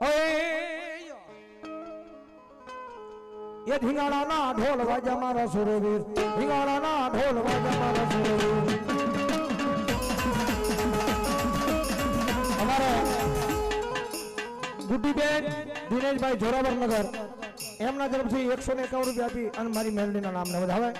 એ ધીંગાણાના ઢોલ વાજા મારા સુરવીર ધીંગાણાના ઢોલ વાજા મારા સુરવીર. અમારે ગુડીબેન દિનેશભાઈ જોરાવરનગર, એમના તરફથી એકસો ને એકાવન રૂપિયા આપી અને મારી મેલડીના નામને વધાવે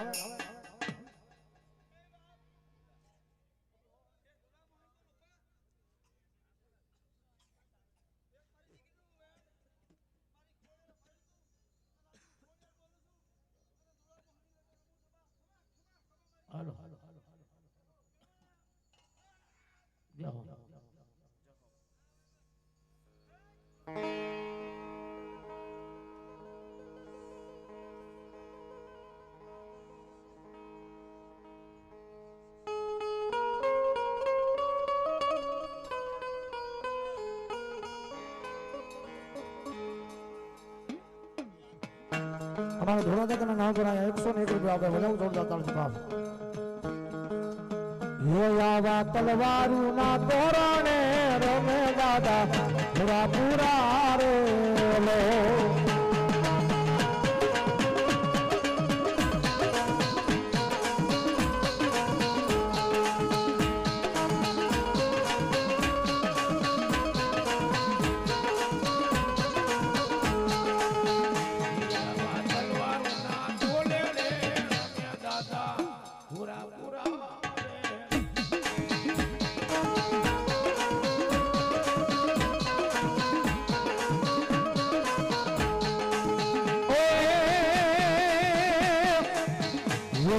અમારા ધોળાદેકરના નામ પર અહીંયા એકસો ને એક રૂપિયા આપે વધારે જોરદાર તાળ છે બાપ હે આવા તલવારું ના તોરણે રમે દાદા પૂરા પૂરા રે લો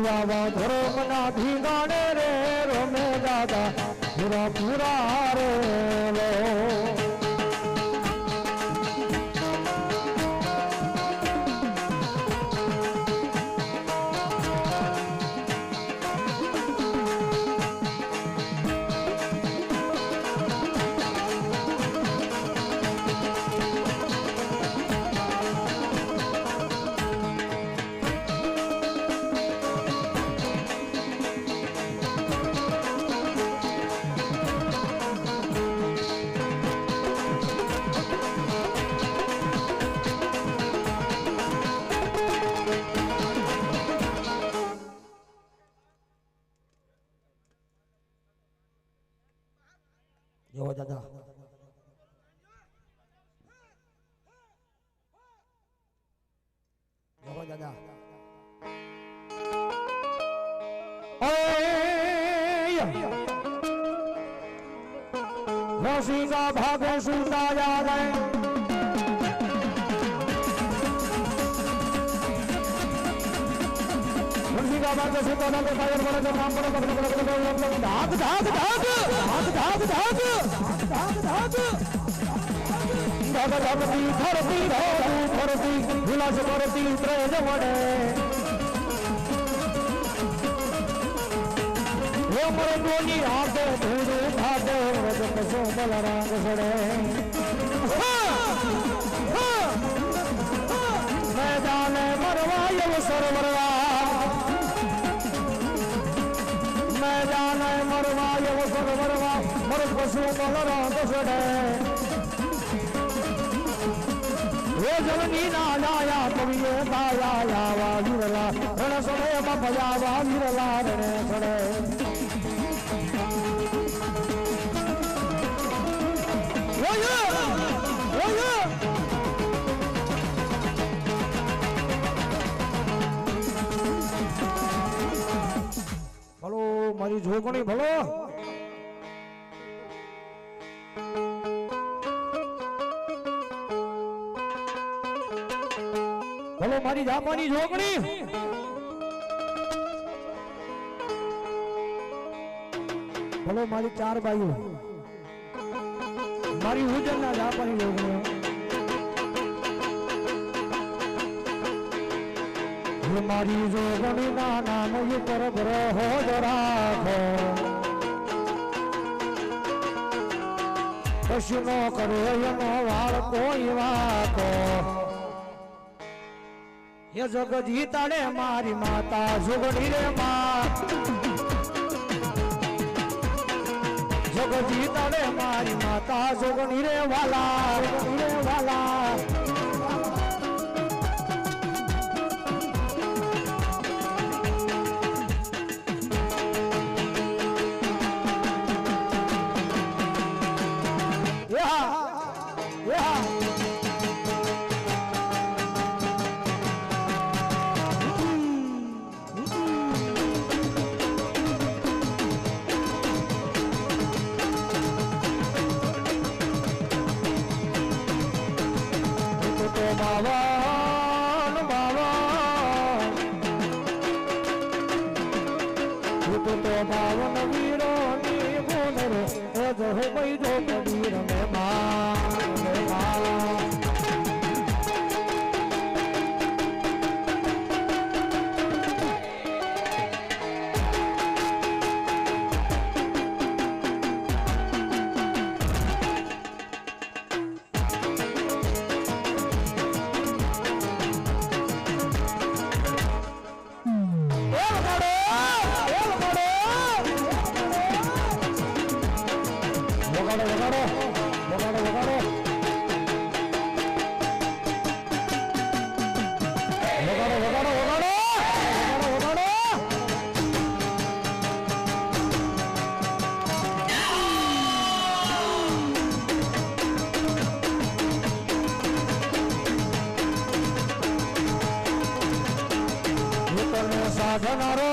યુવા ધર્મના ધીંગાણે રે રમે દાદા પૂરા પૂરા રે લો. કરો દાદા. જવો દાદા. મોસી કા बाबा नाम बड़ा बड़ा बड़ा बड़ा कसो बलराम सड़े मैदान मरवायो सरवरवा મર પશુ બલ રાગ સડે હે જલની ના જાયા કવિએ ગાયા યાવા વિરલા રણ સડે બપજાવા વિરલા રણે સડે ઓય ઓય ભલો, મારી જોગણી ભલો. મારી જામાની જોગણી ભલો મારી ચાર બાઈઓ મારી ઉજન ના જાપાની જોગણી મારી જોગણી ના નામ ઉપર ગ્રહો રાખો. કશું નો કરો એનો વાળ કોઈ વાતો હે જગજી તાણે મારી માતા જોગણી રે માં. જગજી તાણે મારી માતા જોગણી રે વાલા જોગણી રે વાલા. સાધનારો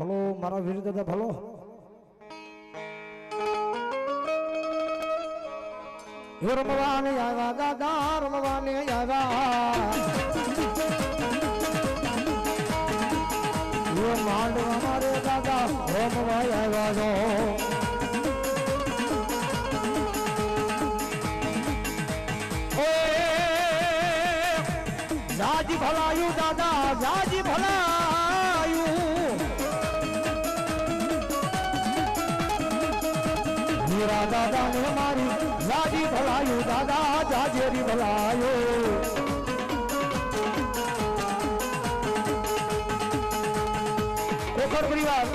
ભલો મારા વીર દાદા ભલો. રમવાને આવ્યા દાદા રમવાને આવ્યા. માંડવા મારે દાદા રમવા આવ્યા ઓય, જાજી ભલાયું દાદા જાજી ભલાયું દાદા ને મારી જાજી ભલાયું દાદા જાજેરી ભલાયો કોકર પરિવાર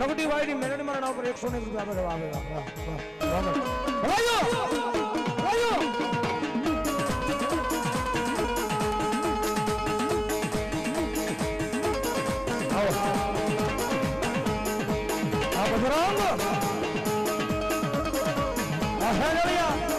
નગટી વાયડી મેરડ મારા ઉપર પર એકસો ને રૂપિયા આપે આવે 好漂亮！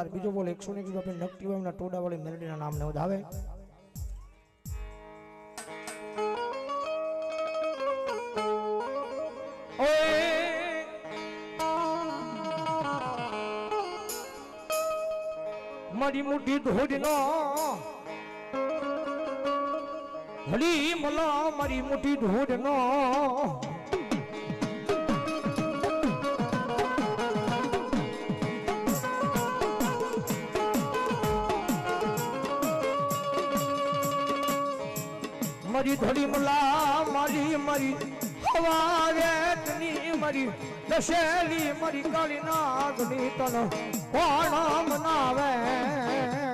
બાર બીજો બોલ એકસો ને એકસો બાપે નકટી વાવના ટોડાવાળી મેલડીના નામને વધાવે મારી મોટી ધોડીનો હળી મલા મારી મોટી ધોડનો मरी थोड़ी मुला, मरी मरी, हवा वेतनी मरी, दशहरी मरी, काली नागनी तन पाणा मनावे?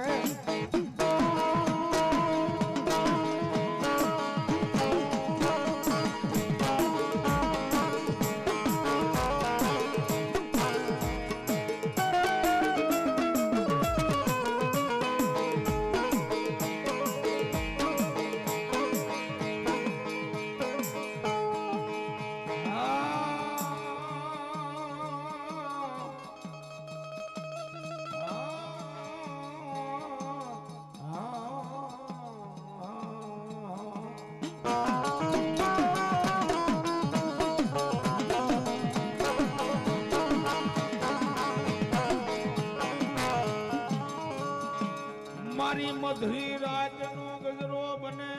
મનાવે રાજ નો ગજરો બને.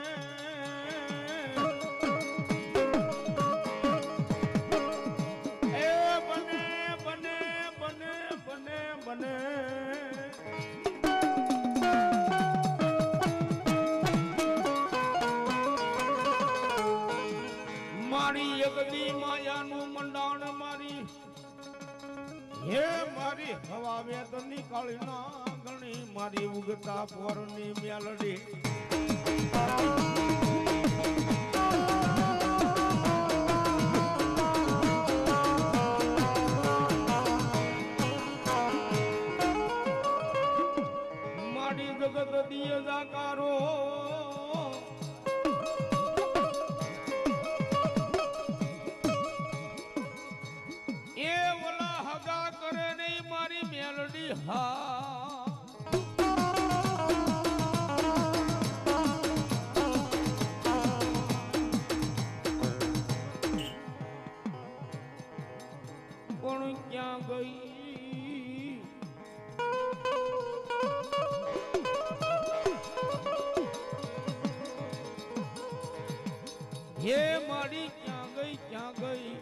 એ બને બને બને બને બને. મારી એકદી માયાનું મંડાણ મારી. હે મારી હવા વેદની કાળી ગણી મારી ઉગતા પોરની મેલડી. મારી જગત દિય પણ ક્યાં ગઈ હે મારી ક્યાં ગઈ ક્યાં ગઈ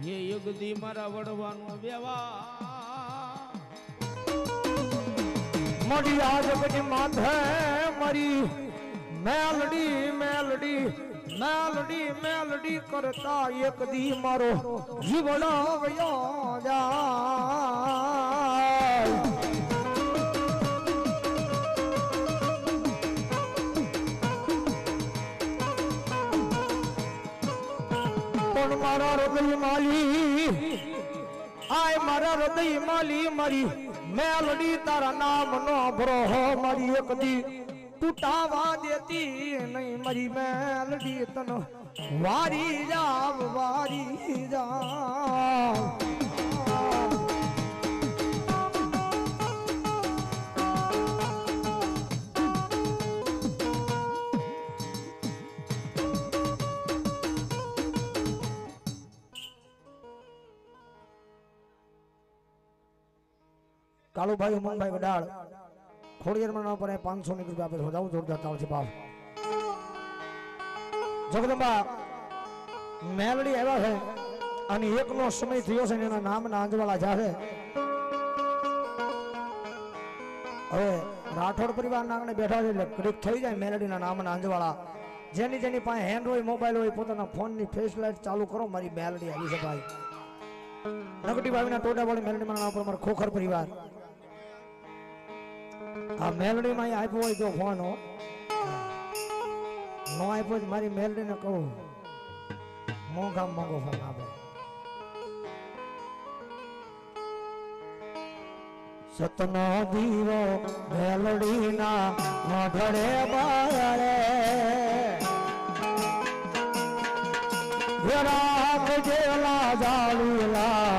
હે યુગદી મારા વડવાનો વ્યવહાર મારી આજ બધી માથે મારી મેલડી મેલડી મેલડી મેલડી કરતા એક દી મારો જીવડો વયો જાય. પણ મારા હૃદય માલી, આય મારા હૃદય માલી મારી મેલડી તારા નામ નો ભરો મારી એક દી टूटावा देती नहीं मरी मैल तनो वारी जाव, वारी जा कालू भाई उमंग भाई वडाल ખોડિયારમાં નામ પર પાંચસો ની રૂપિયા આપે વધાવું જોરદાર તાળ છે બાપ જગદંબા મેલડી આવ્યા છે અને એકનો સમય થયો છે ને એના નામ ના અંજવાળા જાહે હવે રાઠોડ પરિવારના આંગણે બેઠા છે એટલે ક્લિક થઈ જાય મેલડીના નામના અંજવાળા જેની જેની પાસે હેન્ડ હોય મોબાઈલ હોય પોતાના ફોનની ફેસ લાઇટ ચાલુ કરો મારી મેલડી આવી છે ભાઈ નગટી ભાવીના ટોટા વાળી મેલડીમાં નામ પર મારો ખોખર પરિવાર આ મેલડી માં આપ્યો હોય તો ફોન. હો નો આપ્યો મારી મેલડી ને કહું મોંઘા મોંઘો ફોન આપે સતનો દીવો મેલડીના મોઢડે બાળે. રાખ જેલા જાળુલા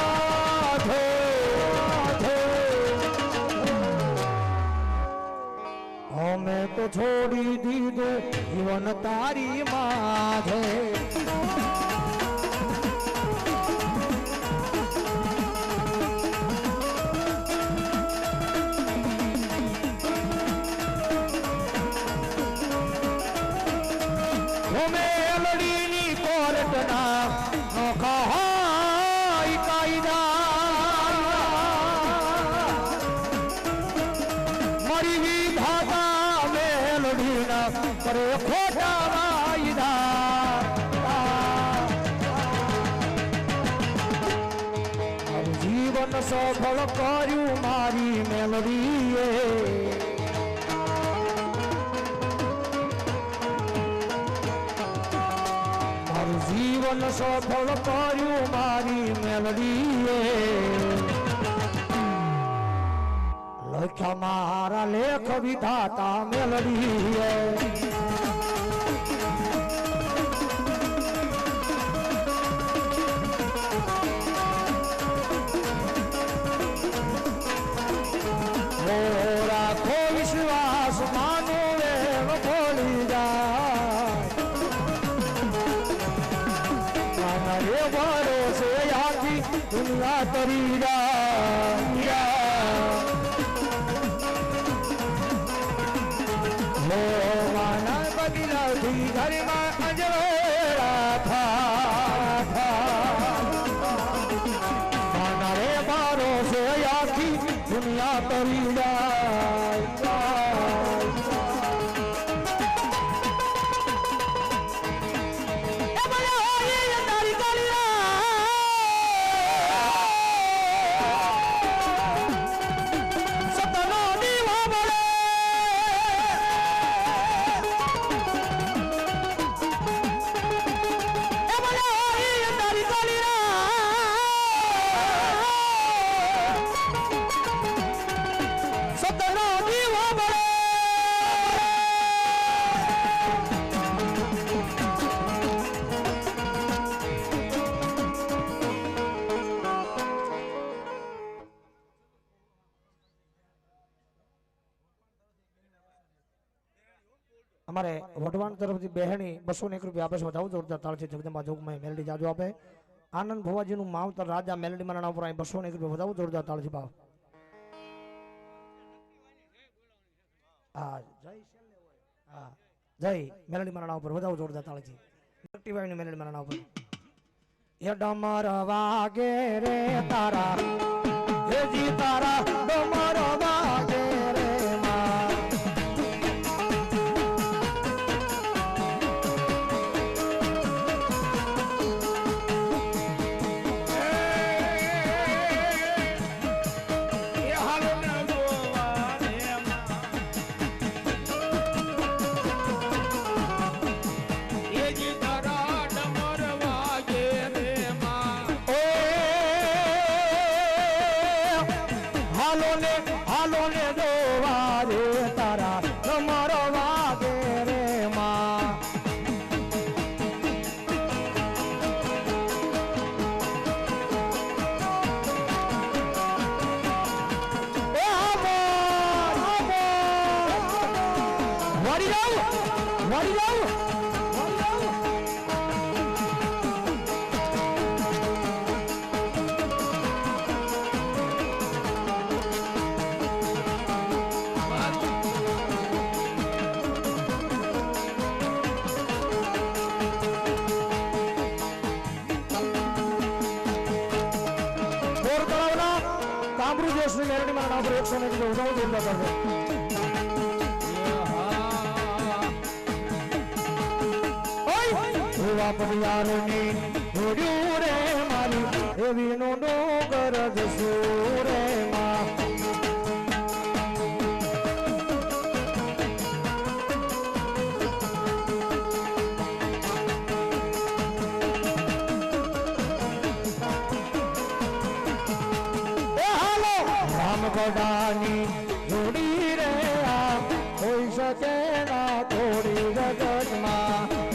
અમે તો છોડી દીધું. જીવન તારી માથે જીવન સફળ કર્યું મારી મેલડીએ. લખ્યા મારા લેખ વિધાતા મેલડીએ. ભરોસે આખી દુનિયા તરી હો માના બદલાથી ઘરમાં વઢવાણ તરફથી બહેણી બસો ને એક રૂપિયા આપે છે વધાવો જોરદાર તાળ છે જગદંબા જોગમાં મેલડી જાજો આપે આનંદ ભુવાજીનું માવતર રાજા મેલડી મારા ઉપર અહીં બસો ને એક રૂપિયા વધાવો જોરદાર તાળ છે ભાવ હા જય છેલ્લે હોય. હા જય મેલડી મારા ઉપર વધાવો જોરદાર તાળ છે એક્ટિવાઈની મેલડી મારા ઉપર એ ડમર વાગે રે તારા હે જી તારા ડમર ভালো নে ভালো রে। કામરૂ જોશની મેરડી મારા નામ પર એક ઉઠાવો જોરદાર કરજો એવા પડિયારોની હોડ્યું રે મારી એવી નો ડોંગર જશું રામ ગોડાની જોડી રે આ હોઈ શકે ના થોડી જગતમાં